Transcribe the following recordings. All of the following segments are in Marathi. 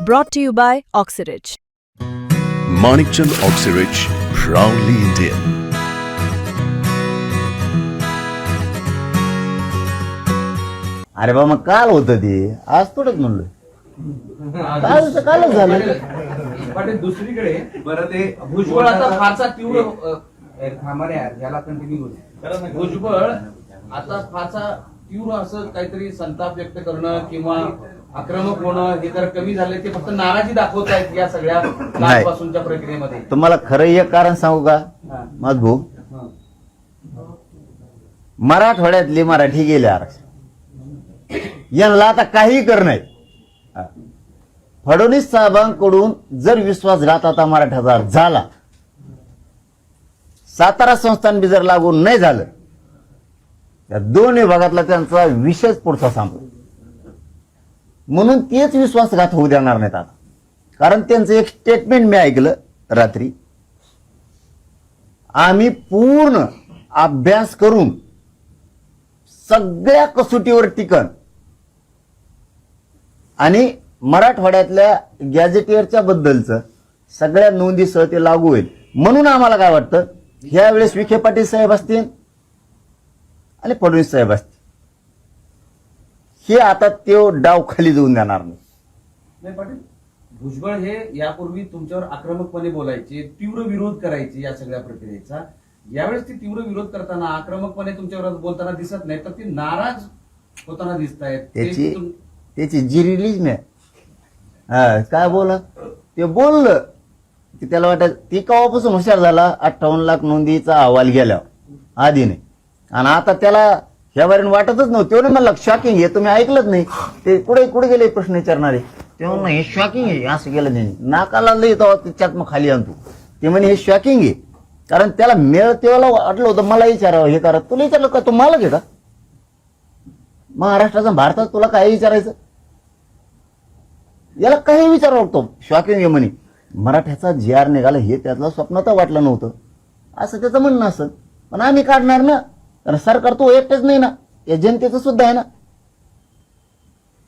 Brought to you by Oxyridge. Manikchand Oxyrich, proudly Indian. अरे बा मग काल होतं ते. आज थोडंच म्हणलं. काल कालच झालं. पण दुसरीकडे बरं ते भुजबळ आता फारसा तीव्र अ, यार, याला कंटिन्यू होते भुजबळ आता फारसा तीव्र असं काहीतरी संताप व्यक्त करणं किंवा आक्रमक होणं हे जर कमी झाले ते फक्त नाराजी दाखवत आहेत या सगळ्या कालपासूनच्या प्रक्रियेमध्ये. तुम्हाला खरं एक कारण सांगू का? हा. मराठवाड्यातले मराठी गेले आरक्षण. यांना आता काही कर नाही. फडणवीस साहेबांकडून जर विश्वासघात आता मराठ्याचा झाला सातारा संस्थान बी जर लागू नाही झालं त्या दोन विभागातला त्यांचा विषयच पुढचा सांगतो म्हणून तेच विश्वासघात होऊ देणार नाहीत आता. कारण त्यांचं एक स्टेटमेंट मी ऐकलं रात्री. आम्ही पूर्ण अभ्यास करून सगळ्या कसोटीवर टिकन आणि मराठवाड्यातल्या गॅजेटियरच्या बद्दलचं सगळ्या नोंदीसह ते लागू होईल. म्हणून आम्हाला काय वाटतं? ह्यावेळेस विखे पाटील साहेब असतील आणि फडणवीस साहेब असतील. हे आता तो डाव खाली जाऊन देणार नाही. नाही पाटील भुजबळ हे यापूर्वी तुमच्यावर आक्रमकपणे बोलायचे तीव्र विरोध करायचे या सगळ्या प्रक्रियेचा. यावेळेस ती तीव्र विरोध करताना आक्रमकपणे तुमच्यावर बोलताना दिसत नाही तर ती नाराज होताना दिसत आहेत त्याची त्याची जी रिलीज नाही हा काय बोला ते बोललं की त्याला वाटत ती केव्हापासून हुशार झाला? अठ्ठावन्न लाख नोंदीचा अहवाल गेल्यावर आधी नाही. आणि आता त्याला ह्या वाटतच नव्हतं. तेवढं मला शॉकिंग आहे. तुम्ही ऐकलंच नाही. ते कुठे कुठे गेले प्रश्न विचारणारे? तेव्हा हे शॉकिंग आहे. असं गेलं नाही नाकाला लई तेव्हा त्याच्यात मग खाली आणतो. ते म्हणे हे शॉकिंग आहे. कारण त्याला मेळ तेव्हा वाटलं होतं मला विचारावं. हे करा. तुला विचारलं का? तू मला आहे का? महाराष्ट्राचा भारतात तुला काय विचारायचं? याला काही विचार लागतो. शॉकिंग आहे म्हणे. मराठ्याचा जी आर निघाला हे त्यातलं स्वप्न तर वाटलं नव्हतं. असं त्याचं म्हणणं असं पण आम्ही काढणार ना? कारण सरकार तो एकटेच नाही ना. या जनतेचं सुद्धा आहे ना.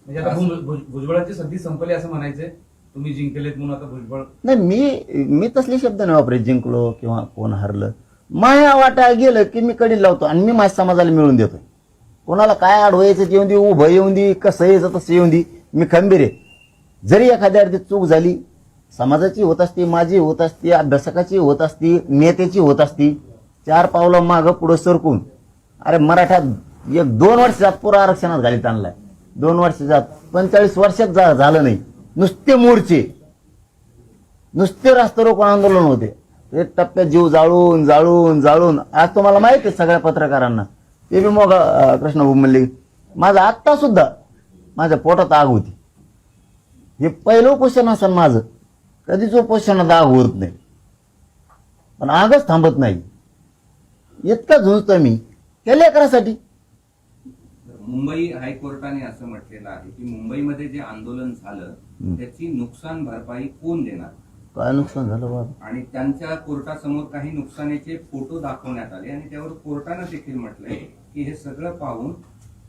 म्हणजे आता भुज- भुज- भुजबळाची संधी संपली असं म्हणायचंय. तुम्ही जिंकलेत म्हणून आता भुजबळ नाही मी मी तसले शब्द नाही वापरे जिंकलो किंवा कोण हरलं. माया वाटा गेलं की मी कडी लावतो आणि मी माझ्या समाजाला मिळून देतो कोणाला काय ते येऊन दे उभं येऊन दे कसं यायचं तसं येऊन दे. मी खंबीर आहे. जरी एखाद्या अर्थी चूक झाली समाजाची होत असती माझी होत असती अभ्यासकाची होत असती नेत्याची होत असती चार पावलं मागं पुढं सरकून अरे मराठ्यात एक दोन वर्षात पुरा आरक्षणात घालीत आणलाय. दोन वर्षात. पंचेचाळीस वर्षात झा- झालं नाही. नुसते मोर्चे. नुसते रास्ता रोको आंदोलन होते. एक टप्प्यात जीव जाळून जाळून जाळून. आज तुम्हाला माहीत आहे सगळ्या पत्रकारांना. ते बी मग अं, कृष्णभाऊ म्हणले माझं आत्ता सुद्धा माझ्या पोटात आग होती. हे पहिलं उपोषण असेल माझं. कधीच उपोषणात आग होत नाही. पण आगच थांबत नाही. इतका झुंजतो मी. त्या लेकरासाठी. मुंबई हायकोर्टाने असं म्हटलेलं आहे की मुंबईमध्ये जे आंदोलन झालं त्याची नुकसान भरपाई कोण देणार? काय नुकसान झालं बाबा आणि त्यांच्या कोर्टासमोर काही नुकसानीचे फोटो दाखवण्यात आले आणि त्यावर कोर्टानं देखील म्हटलंय की हे सगळं पाहून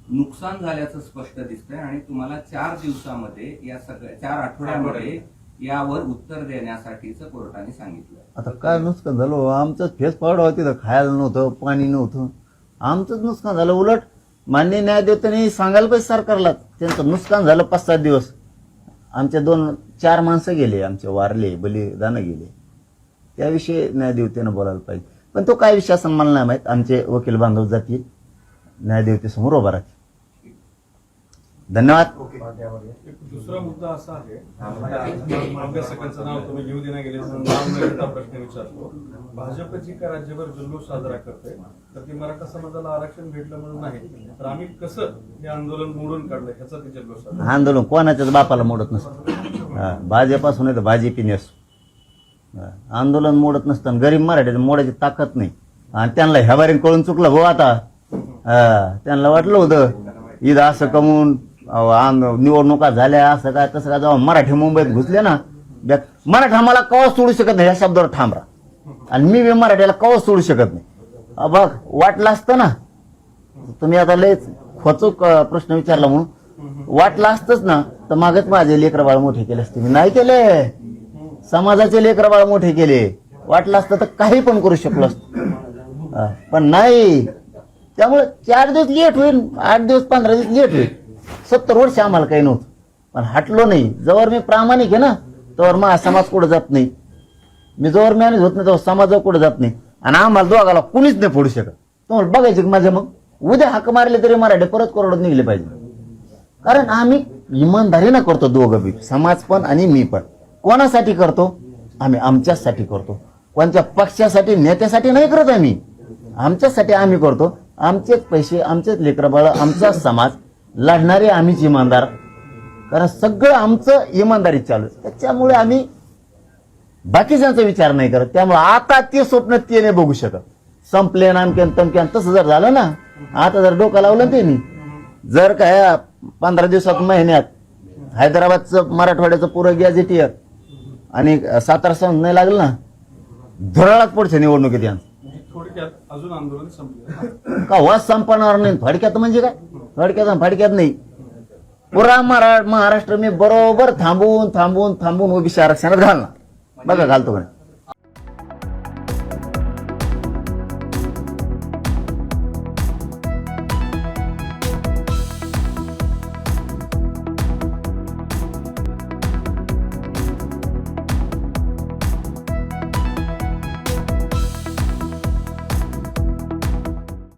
नुकसान झाल्याचं स्पष्ट दिसतंय आणि तुम्हाला चार दिवसामध्ये या सगळ्या चार आठवड्यामध्ये यावर उत्तर देण्यासाठीचं कोर्टाने सांगितलं आता काय नुकसान झालं हो? आमचंच फेस पावडा होती तर खायला नव्हतं पाणी नव्हतं. आमचंच नुकसान झालं. उलट मान्य न्यायाधीशांनी सांगायला पाहिजे सरकारला त्यांचं नुकसान झालं पाच सात दिवस. आमचे दोन चार माणसं गेले आमचे वारले बलिदानं गेले. त्याविषयी न्यायदेवतेनं बोलायला पाहिजे. पण तो काय विषय असं मला नाही माहीत. आमचे वकील बांधव जातील न्यायदेवतेसमोर उभा राहतील. धन्यवाद. एक दुसरा मुद्दा असा आहे अभ्यासकांचं नाव तुम्ही घेऊ देण्या गेले नाव न घेता प्रश्न विचारतो. भाजपची का राज्यभर जल्लोष साजरा करते तर ती मराठा समाजाला आरक्षण भेटलं म्हणून नाही तर आम्ही कसं हे आंदोलन मोडून काढलं ह्याचा ते जल्लोष आंदोलन कोणाच्याच बापाला मोडत नसतं. हा, भाजपासून आहे तर भाजपी नसतो हा, आंदोलन मोडत नसतं आणि गरीब मराठ्याचं मोडायची ताकद नाही. आणि त्यांना ह्या बारीन कळून चुकलं भाऊ आता हा, त्यांना वाटलं होतं ईद असं कमवून निवडणुका झाल्या असं काय तसं काय जेव्हा मराठी मुंबईत घुसले ना मराठा मला कवाच सोडू शकत नाही ह्या शब्दावर थांबरा. आणि मी बी मराठ्याला कवाच सोडू शकत नाही. अ, बघ वाटलं असतं ना तुम्ही आता लयच खोचूक प्रश्न विचारला म्हणून. वाटलं असतंच ना तर मागच माझे लेकर बाळ मोठे केले असते. मी नाही केले. समाजाचे लेकर बाळ मोठे केले. वाटलं असतं तर काही पण करू शकलो असत. पण नाही. त्यामुळे चार दिवस लेट होईल आठ दिवस पंधरा दिवस लेट होईल. सत्तर वर्ष आम्हाला काही नव्हतं. पण हटलो नाही. जवळ मी प्रामाणिक आहे ना तर माझा समाज कुठं जात नाही. मी जवळ मॅनेज होत नाही तेव्हा समाजावर कुठं जात नाही. आणि आम्हाला दोघाला कुणीच नाही फोडू शकत. तुम्हाला बघायचं का माझ्या मग? उद्या हाक मारले तरी मराठी परत करोडत निघले पाहिजे. कारण आम्ही इमानदारीनं करतो दोघं बी. समाज पण आणि मी पण. कोणासाठी करतो? आम्ही आमच्यासाठी करतो. कोणत्या पक्षासाठी नेत्यासाठी नाही करत आम्ही. आमच्यासाठी आम्ही करतो. आमचेच पैसे आमचेच लेकरबाळ आमचा समाज लढणारे आम्हीच इमानदार. कारण सगळं आमचं इमानदारीत चालू. त्याच्यामुळे आम्ही बाकीच्यांचा विचार नाही करत. त्यामुळे आता ते स्वप्न ते नाही बघू शकत. संपले नामक्यान तमक्यान तसं जर झालं ना आता जर डोकं लावलं त्यांनी जर काय पंधरा दिवसात महिन्यात हैदराबादचं मराठवाड्याचं पुरं गॅझेटियर आणि सातारा संघ नाही लागलं ना धुराळात पडছে निवडणुकीत यांचं थोडक्यात अजून आंदोलन संपले. का वास संपणार नाही? फडक्यात म्हणजे काय? फडक्यात आणि फडक्यात नाही. पुरा महाराष्ट्र मी बरोबर थांबून थांबून थांबवून ओबीसी आरक्षणात घालणार. बघा घालतो म्हणे